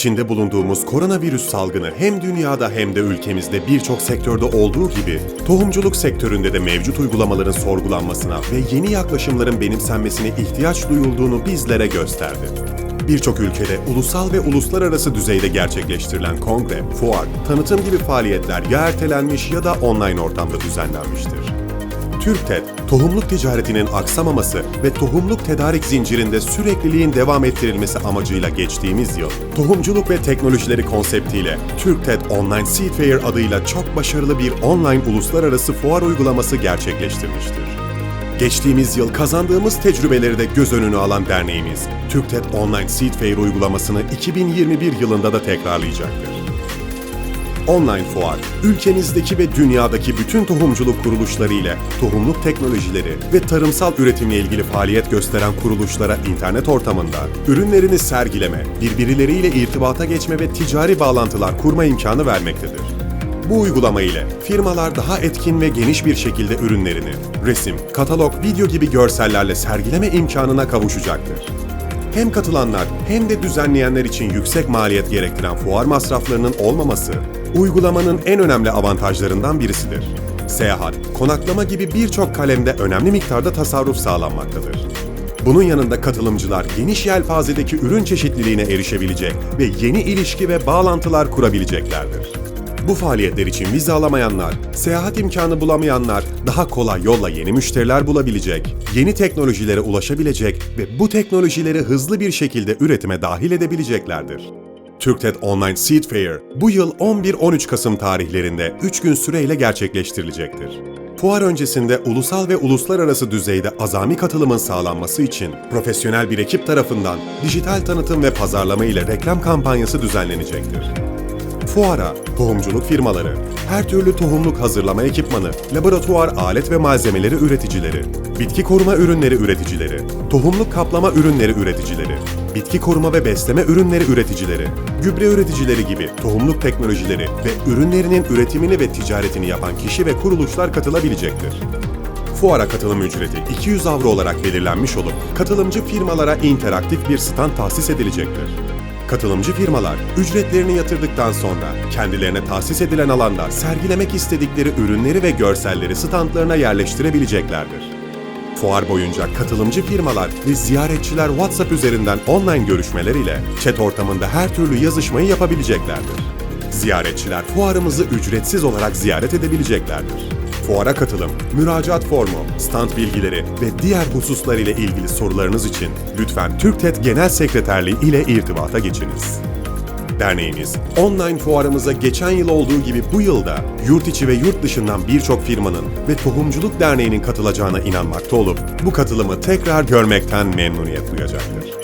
İçinde bulunduğumuz koronavirüs salgını hem dünyada hem de ülkemizde birçok sektörde olduğu gibi tohumculuk sektöründe de mevcut uygulamaların sorgulanmasına ve yeni yaklaşımların benimsenmesine ihtiyaç duyulduğunu bizlere gösterdi. Birçok ülkede ulusal ve uluslararası düzeyde gerçekleştirilen kongre, fuar, tanıtım gibi faaliyetler ya ertelenmiş ya da online ortamda düzenlenmiştir. TÜRKTED, tohumluk ticaretinin aksamaması ve tohumluk tedarik zincirinde sürekliliğin devam ettirilmesi amacıyla geçtiğimiz yıl, tohumculuk ve teknolojileri konseptiyle TÜRKTED Online Seed Fair adıyla çok başarılı bir online uluslararası fuar uygulaması gerçekleştirmiştir. Geçtiğimiz yıl kazandığımız tecrübeleri de göz önüne alan derneğimiz, TÜRKTED Online Seed Fair uygulamasını 2021 yılında da tekrarlayacaktır. Online fuar, ülkemizdeki ve dünyadaki bütün tohumculuk kuruluşları ile tohumluk teknolojileri ve tarımsal üretimle ilgili faaliyet gösteren kuruluşlara internet ortamında ürünlerini sergileme, birbirleriyle irtibata geçme ve ticari bağlantılar kurma imkanı vermektedir. Bu uygulama ile firmalar daha etkin ve geniş bir şekilde ürünlerini resim, katalog, video gibi görsellerle sergileme imkanına kavuşacaktır. Hem katılanlar hem de düzenleyenler için yüksek maliyet gerektiren fuar masraflarının olmaması, uygulamanın en önemli avantajlarından birisidir. Seyahat, konaklama gibi birçok kalemde önemli miktarda tasarruf sağlanmaktadır. Bunun yanında katılımcılar geniş yelpazedeki ürün çeşitliliğine erişebilecek ve yeni ilişki ve bağlantılar kurabileceklerdir. Bu faaliyetler için vize alamayanlar, seyahat imkanı bulamayanlar daha kolay yolla yeni müşteriler bulabilecek, yeni teknolojilere ulaşabilecek ve bu teknolojileri hızlı bir şekilde üretime dahil edebileceklerdir. TÜRKTED Online Seed Fair bu yıl 11-13 Kasım tarihlerinde 3 gün süreyle gerçekleştirilecektir. Fuar öncesinde ulusal ve uluslararası düzeyde azami katılımın sağlanması için profesyonel bir ekip tarafından dijital tanıtım ve pazarlama ile reklam kampanyası düzenlenecektir. Fuara, tohumculuk firmaları, her türlü tohumluk hazırlama ekipmanı, laboratuvar alet ve malzemeleri üreticileri, bitki koruma ürünleri üreticileri, tohumluk kaplama ürünleri üreticileri, bitki koruma ve besleme ürünleri üreticileri, gübre üreticileri gibi tohumluk teknolojileri ve ürünlerinin üretimini ve ticaretini yapan kişi ve kuruluşlar katılabilecektir. Fuara katılım ücreti 200 avro olarak belirlenmiş olup katılımcı firmalara interaktif bir stand tahsis edilecektir. Katılımcı firmalar ücretlerini yatırdıktan sonra kendilerine tahsis edilen alanda sergilemek istedikleri ürünleri ve görselleri standlarına yerleştirebileceklerdir. Fuar boyunca katılımcı firmalar ve ziyaretçiler WhatsApp üzerinden online görüşmeler ile chat ortamında her türlü yazışmayı yapabileceklerdir. Ziyaretçiler fuarımızı ücretsiz olarak ziyaret edebileceklerdir. Fuara katılım, müracaat formu, stand bilgileri ve diğer hususlar ile ilgili sorularınız için lütfen TÜRKTED Genel Sekreterliği ile irtibata geçiniz. Derneğimiz, online fuarımıza geçen yıl olduğu gibi bu yılda yurt içi ve yurt dışından birçok firmanın ve Tohumculuk Derneği'nin katılacağına inanmakta olup bu katılımı tekrar görmekten memnuniyet duyacaktır.